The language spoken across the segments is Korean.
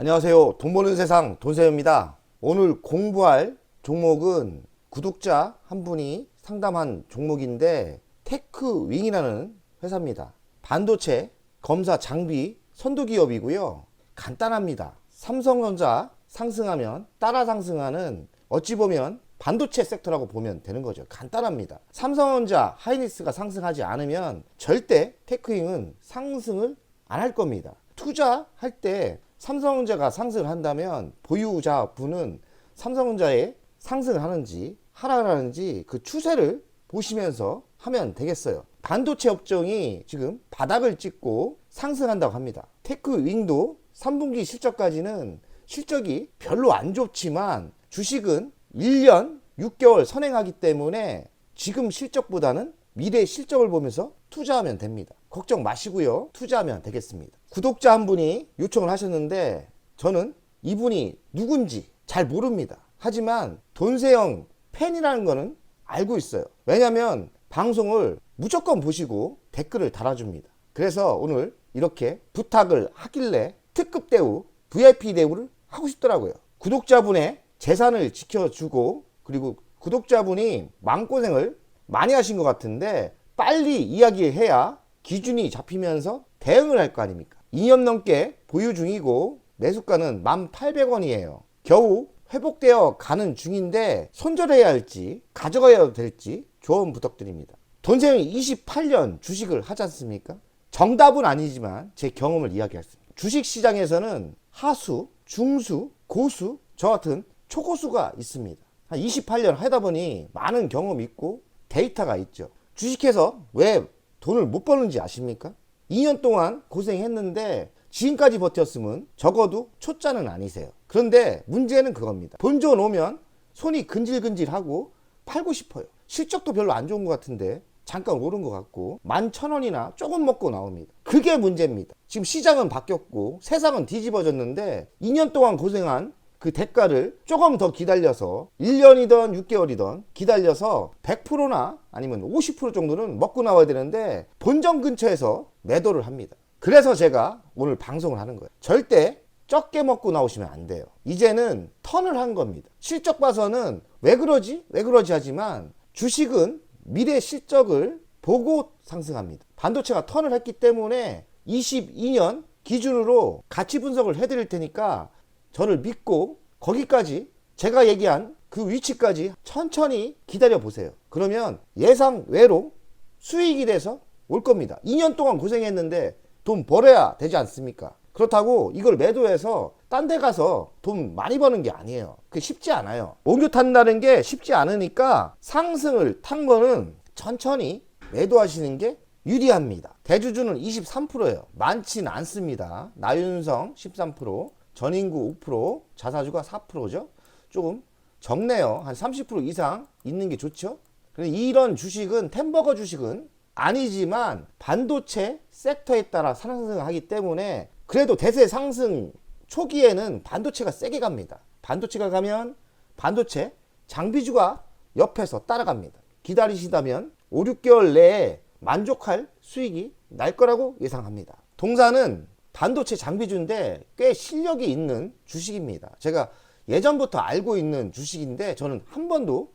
안녕하세요. 돈 버는 세상 돈세입니다. 오늘 공부할 종목은 구독자 한 분이 상담한 종목인데 테크윙이라는 회사입니다. 반도체 검사 장비 선도 기업이고요. 간단합니다. 삼성전자 상승하면 따라 상승하는 어찌 보면 반도체 섹터라고 보면 되는 거죠. 간단합니다. 삼성전자, 하이닉스가 상승하지 않으면 절대 테크윙은 상승을 안 할 겁니다. 투자할 때 삼성전자가 상승을 한다면 보유자분은 삼성전자에 상승을 하는지 하락을 하는지 그 추세를 보시면서 하면 되겠어요. 반도체 업종이 지금 바닥을 찍고 상승한다고 합니다. 테크윙도 3분기 실적까지는 실적이 별로 안 좋지만 주식은 1년 6개월 선행하기 때문에 지금 실적보다는 미래 실적을 보면서 투자하면 됩니다. 걱정 마시고요. 투자하면 되겠습니다. 구독자 한 분이 요청을 하셨는데 저는 이분이 누군지 잘 모릅니다. 하지만 돈세영 팬이라는 거는 알고 있어요. 왜냐면 방송을 무조건 보시고 댓글을 달아줍니다. 그래서 오늘 이렇게 부탁을 하길래 특급 대우, VIP 대우를 하고 싶더라고요. 구독자분의 재산을 지켜주고 그리고 구독자분이 마음고생을 많이 하신 것 같은데 빨리 이야기해야 기준이 잡히면서 대응을 할 거 아닙니까? 2년 넘게 보유 중이고 매수가는 1,800원이에요. 겨우 회복되어 가는 중인데 손절해야 할지 가져가야 될지 조언 부탁드립니다. 돈세영이 28년 주식을 하지 않습니까? 정답은 아니지만 제 경험을 이야기하겠습니다. 주식 시장에서는 하수, 중수, 고수, 저 같은 초고수가 있습니다. 한 28년 하다 보니 많은 경험이 있고 데이터가 있죠. 주식해서 왜 돈을 못 버는지 아십니까? 2년 동안 고생했는데 지금까지 버텼으면 적어도 초짜는 아니세요. 그런데 문제는 그겁니다. 본전 오면 손이 근질근질하고 팔고 싶어요. 실적도 별로 안 좋은 것 같은데 잠깐 오른 것 같고 만 천 원이나 조금 먹고 나옵니다. 그게 문제입니다. 지금 시장은 바뀌었고 세상은 뒤집어졌는데 2년 동안 고생한 그 대가를 조금 더 기다려서 1년이든 6개월이든 기다려서 100%나 아니면 50% 정도는 먹고 나와야 되는데 본전 근처에서 매도를 합니다. 그래서 제가 오늘 방송을 하는 거예요. 절대 적게 먹고 나오시면 안 돼요. 이제는 턴을 한 겁니다. 실적 봐서는 왜 그러지? 왜 그러지 하지만 주식은 미래 실적을 보고 상승합니다. 반도체가 턴을 했기 때문에 22년 기준으로 가치 분석을 해드릴 테니까 저를 믿고 거기까지 제가 얘기한 그 위치까지 천천히 기다려 보세요. 그러면 예상 외로 수익이 돼서 올 겁니다. 2년 동안 고생했는데 돈 벌어야 되지 않습니까? 그렇다고 이걸 매도해서 딴 데 가서 돈 많이 버는 게 아니에요. 그게 쉽지 않아요. 옹교 탄다는 게 쉽지 않으니까 상승을 탄 거는 천천히 매도하시는 게 유리합니다. 대주주는 23%예요. 많지는 않습니다. 나윤성 13%, 전인구 5%, 자사주가 4%죠. 조금 적네요. 한 30% 이상 있는 게 좋죠. 이런 주식은 템버거 주식은 아니지만 반도체 섹터에 따라 상승하기 때문에 그래도 대세 상승 초기에는 반도체가 세게 갑니다. 반도체가 가면 반도체 장비주가 옆에서 따라갑니다. 기다리시다면 5, 6개월 내에 만족할 수익이 날 거라고 예상합니다. 동사는 반도체 장비주인데 꽤 실력이 있는 주식입니다. 제가 예전부터 알고 있는 주식인데 저는 한 번도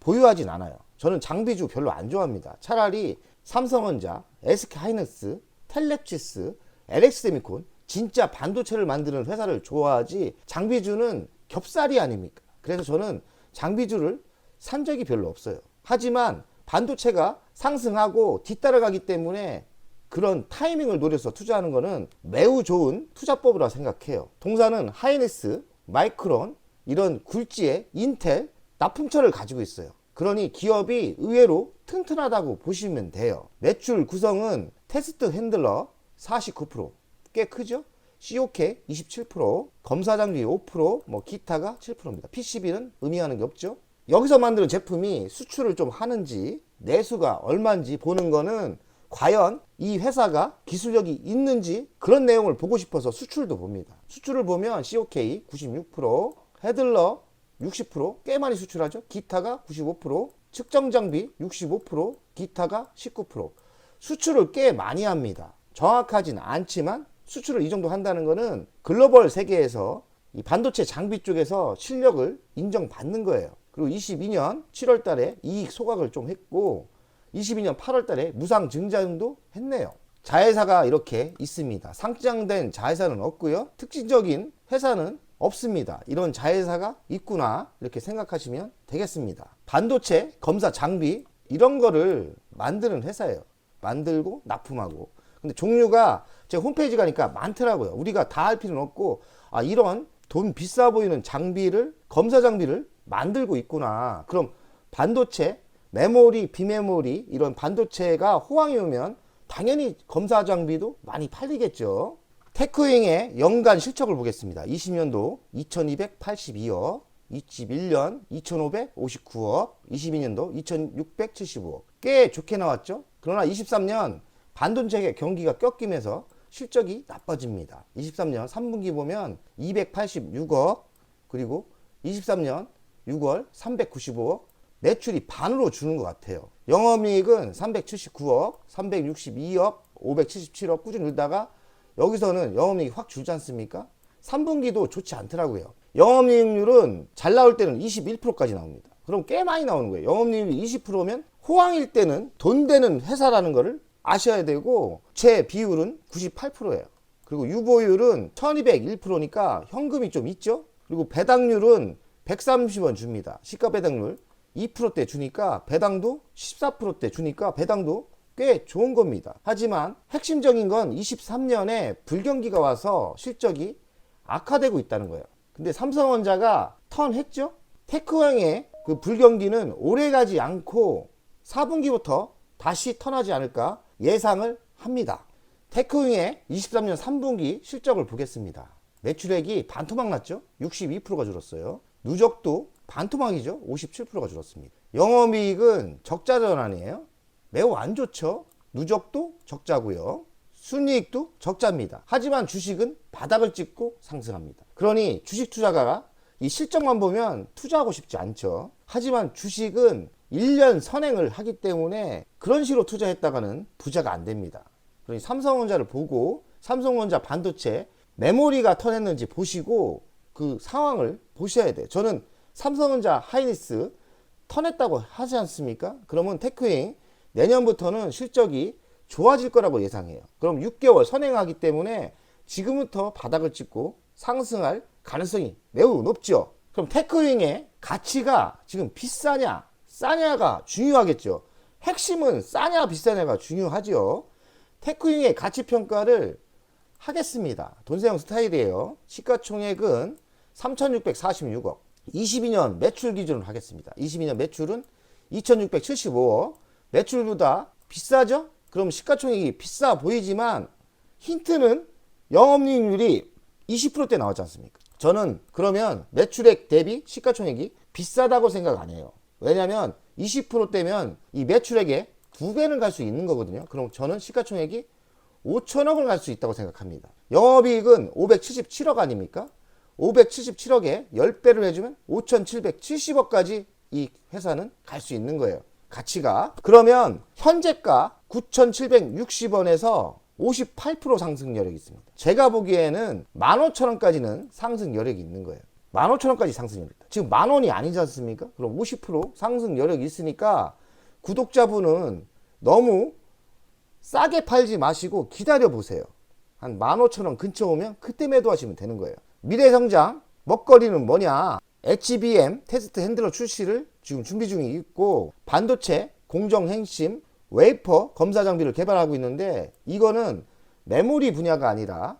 보유하진 않아요. 저는 장비주 별로 안 좋아합니다. 차라리 삼성전자, SK 하이닉스, 텔렉치스, LX세미콘 진짜 반도체를 만드는 회사를 좋아하지 장비주는 겹살이 아닙니까? 그래서 저는 장비주를 산 적이 별로 없어요. 하지만 반도체가 상승하고 뒤따라가기 때문에 그런 타이밍을 노려서 투자하는 것은 매우 좋은 투자법이라 생각해요. 동사는 하이닉스, 마이크론 이런 굴지의 인텔 납품처를 가지고 있어요. 그러니 기업이 의외로 튼튼하다고 보시면 돼요. 매출 구성은 테스트 핸들러 49%꽤 크죠? COK 27%, 검사 장비 5%, 뭐 기타가 7%입니다. PCB는 의미하는 게 없죠. 여기서 만드는 제품이 수출을 좀 하는지 내수가 얼마인지 보는 거는 과연 이 회사가 기술력이 있는지 그런 내용을 보고 싶어서 수출도 봅니다. 수출을 보면 COK 96%, 헤들러 60%꽤 많이 수출하죠. 기타가 95%, 측정 장비 65%, 기타가 19%. 수출을 꽤 많이 합니다. 정확하진 않지만 수출을 이 정도 한다는 거는 글로벌 세계에서 이 반도체 장비 쪽에서 실력을 인정받는 거예요. 그리고 22년 7월 달에 이익 소각을 좀 했고 22년 8월 달에 무상 증자도 했네요. 자회사가 이렇게 있습니다. 상장된 자회사는 없고요. 특징적인 회사는 없습니다. 이런 자회사가 있구나 이렇게 생각하시면 되겠습니다. 반도체 검사 장비 이런 거를 만드는 회사예요. 만들고 납품하고. 근데 종류가 제 홈페이지 가니까 많더라고요. 우리가 다 할 필요는 없고 아 이런 돈 비싸 보이는 장비를 검사 장비를 만들고 있구나. 그럼 반도체, 메모리, 비메모리 이런 반도체가 호황이 오면 당연히 검사 장비도 많이 팔리겠죠. 테크윙의 연간 실적을 보겠습니다. 20년도 2282억, 21년 2559억, 22년도 2675억. 꽤 좋게 나왔죠? 그러나 23년 반도체 경기가 꺾이면서 실적이 나빠집니다. 23년 3분기 보면 286억, 그리고 23년 6월 395억, 매출이 반으로 주는 것 같아요. 영업이익은 379억, 362억, 577억 꾸준히 늘다가 여기서는 영업이익이 확 줄지 않습니까? 3분기도 좋지 않더라고요. 영업이익률은 잘 나올 때는 21%까지 나옵니다. 그럼 꽤 많이 나오는 거예요. 영업이익이 20%면 호황일 때는 돈 되는 회사라는 것을 아셔야 되고 제 비율은 98%예요. 그리고 유보율은 1201%니까 현금이 좀 있죠? 그리고 배당률은 130원 줍니다. 시가 배당률 2%대 주니까 배당도 14%대 주니까 배당도 꽤 좋은 겁니다. 하지만 핵심적인 건 23년에 불경기가 와서 실적이 악화되고 있다는 거예요. 근데 삼성전자가 턴했죠? 테크왕의 그 불경기는 오래 가지 않고 4분기부터 다시 턴하지 않을까 예상을 합니다. 테크윙의 23년 3분기 실적을 보겠습니다. 매출액이 반토막 났죠? 62%가 줄었어요. 누적도 반토막이죠? 57%가 줄었습니다. 영업이익은 적자 전환이에요. 매우 안 좋죠? 누적도 적자고요. 순이익도 적자입니다. 하지만 주식은 바닥을 찍고 상승합니다. 그러니 주식 투자가가 이 실적만 보면 투자하고 싶지 않죠. 하지만 주식은 1년 선행을 하기 때문에 그런 식으로 투자했다가는 부자가 안 됩니다. 그러니 삼성전자를 보고 삼성전자 반도체 메모리가 턴했는지 보시고 그 상황을 보셔야 돼요. 저는 삼성전자 하이니스 턴했다고 하지 않습니까? 그러면 테크잉 내년부터는 실적이 좋아질 거라고 예상해요. 그럼 6개월 선행하기 때문에 지금부터 바닥을 찍고 상승할 가능성이 매우 높죠. 그럼 테크윙의 가치가 지금 비싸냐, 싸냐가 중요하겠죠. 핵심은 싸냐, 비싸냐가 중요하죠. 테크윙의 가치 평가를 하겠습니다. 돈세형 스타일이에요. 시가총액은 3,646억. 22년 매출 기준으로 하겠습니다. 22년 매출은 2,675억. 매출보다 비싸죠? 그럼 시가총액이 비싸 보이지만 힌트는 영업이익률이 20%대 나왔지 않습니까? 저는 그러면 매출액 대비 시가총액이 비싸다고 생각 안 해요. 왜냐면 20%대면 이 매출액의 두 배는 갈 수 있는 거거든요. 그럼 저는 시가총액이 5천억을 갈 수 있다고 생각합니다. 영업이익은 577억 아닙니까? 577억에 10배를 해주면 5,770억까지 이 회사는 갈 수 있는 거예요. 가치가. 그러면 현재가 9,760원에서 58% 상승 여력이 있습니다. 제가 보기에는 15,000원까지는 상승 여력이 있는 거예요. 15,000원까지 상승 여력. 지금 만 원이 아니지 않습니까? 그럼 50% 상승 여력이 있으니까 구독자분은 너무 싸게 팔지 마시고 기다려 보세요. 한 15,000원 근처 오면 그때 매도하시면 되는 거예요. 미래 성장 먹거리는 뭐냐? HBM 테스트 핸들러 출시를 지금 준비 중에 있고 반도체 공정 행심 웨이퍼 검사 장비를 개발하고 있는데 이거는 메모리 분야가 아니라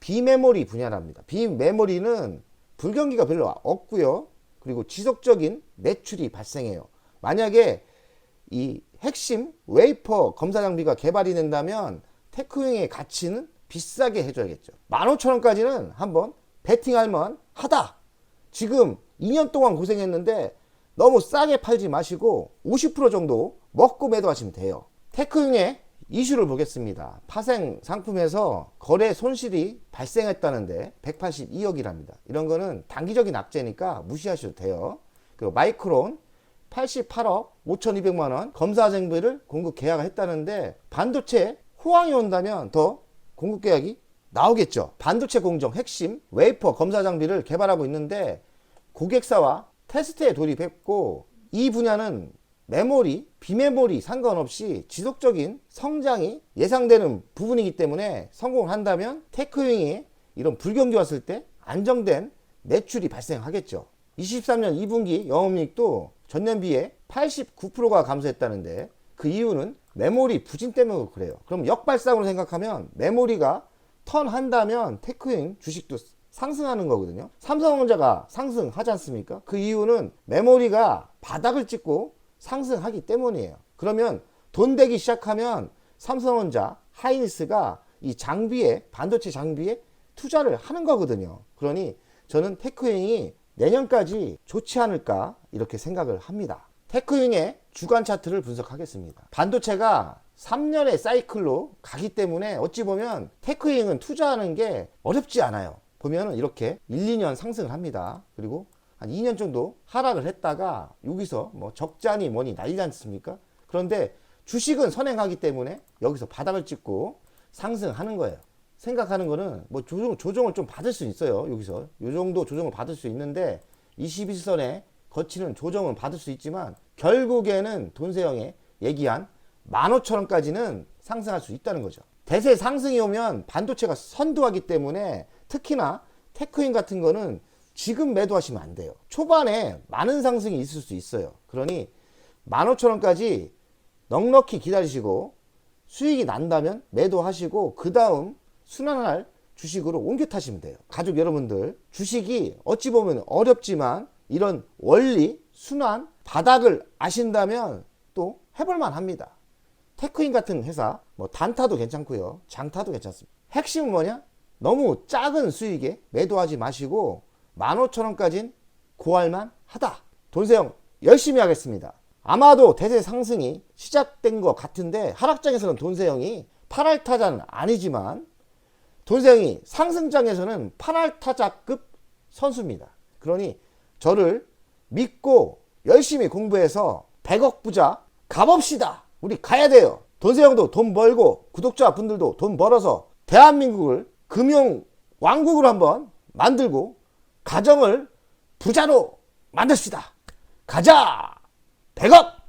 비메모리 분야랍니다. 비메모리는 불경기가 별로 없고요. 그리고 지속적인 매출이 발생해요. 만약에 이 핵심 웨이퍼 검사 장비가 개발이 된다면 테크윙의 가치는 비싸게 해줘야겠죠. 15,000원까지는 한번 베팅할 만 하다. 지금 2년 동안 고생했는데 너무 싸게 팔지 마시고 50% 정도 먹고 매도하시면 돼요. 테크윙의 이슈를 보겠습니다. 파생 상품에서 거래 손실이 발생했다는데 182억이랍니다. 이런 거는 단기적인 악재니까 무시하셔도 돼요. 그리고 마이크론 88억 5,200만 원 검사 장비를 공급 계약을 했다는데 반도체 호황이 온다면 더 공급 계약이 나오겠죠. 반도체 공정 핵심 웨이퍼 검사 장비를 개발하고 있는데 고객사와 테스트에 돌입했고 이 분야는 메모리, 비메모리 상관없이 지속적인 성장이 예상되는 부분이기 때문에 성공을 한다면 테크윙이 이런 불경기 왔을 때 안정된 매출이 발생하겠죠. 23년 2분기 영업이익도 전년 비해 89%가 감소했다는데 그 이유는 메모리 부진 때문에 그래요. 그럼 역발상으로 생각하면 메모리가 턴 한다면 테크윙 주식도 상승하는 거거든요. 삼성전자가 상승하지 않습니까? 그 이유는 메모리가 바닥을 찍고 상승하기 때문이에요. 그러면 돈 되기 시작하면 삼성전자, 하이닉스가 이 장비에 반도체 장비에 투자를 하는 거거든요. 그러니 저는 테크윙이 내년까지 좋지 않을까 이렇게 생각을 합니다. 테크윙의 주간 차트를 분석하겠습니다. 반도체가 3년의 사이클로 가기 때문에 어찌 보면 테크윙은 투자하는 게 어렵지 않아요. 보면은 이렇게 1, 2년 상승을 합니다. 그리고 한 2년 정도 하락을 했다가 여기서 뭐 적자니 뭐니 난리지 않습니까? 그런데 주식은 선행하기 때문에 여기서 바닥을 찍고 상승하는 거예요. 생각하는 거는 뭐 조정, 조정을 좀 받을 수 있어요. 여기서. 요 정도 조정을 받을 수 있는데 21선에 거치는 조정은 받을 수 있지만 결국에는 돈세영의 얘기한 15,000원까지는 상승할 수 있다는 거죠. 대세 상승이 오면 반도체가 선두하기 때문에 특히나 테크인 같은 거는 지금 매도하시면 안 돼요. 초반에 많은 상승이 있을 수 있어요. 그러니 15,000원까지 넉넉히 기다리시고 수익이 난다면 매도하시고 그 다음 순환할 주식으로 옮겨 타시면 돼요. 가족 여러분들 주식이 어찌 보면 어렵지만 이런 원리 순환 바닥을 아신다면 또 해볼만 합니다. 테크인 같은 회사 뭐 단타도 괜찮고요. 장타도 괜찮습니다. 핵심은 뭐냐? 너무 작은 수익에 매도하지 마시고 15,000원까지는 고할만 하다. 돈세영 열심히 하겠습니다. 아마도 대세 상승이 시작된 것 같은데 하락장에서는 돈세영이 8할 타자는 아니지만 돈세영이 상승장에서는 8할 타자급 선수입니다. 그러니 저를 믿고 열심히 공부해서 100억 부자 가봅시다. 우리 가야 돼요. 돈세영도 돈 벌고 구독자 분들도 돈 벌어서 대한민국을 금융 왕국으로 한번 만들고 가정을 부자로 만듭시다. 가자! 100억!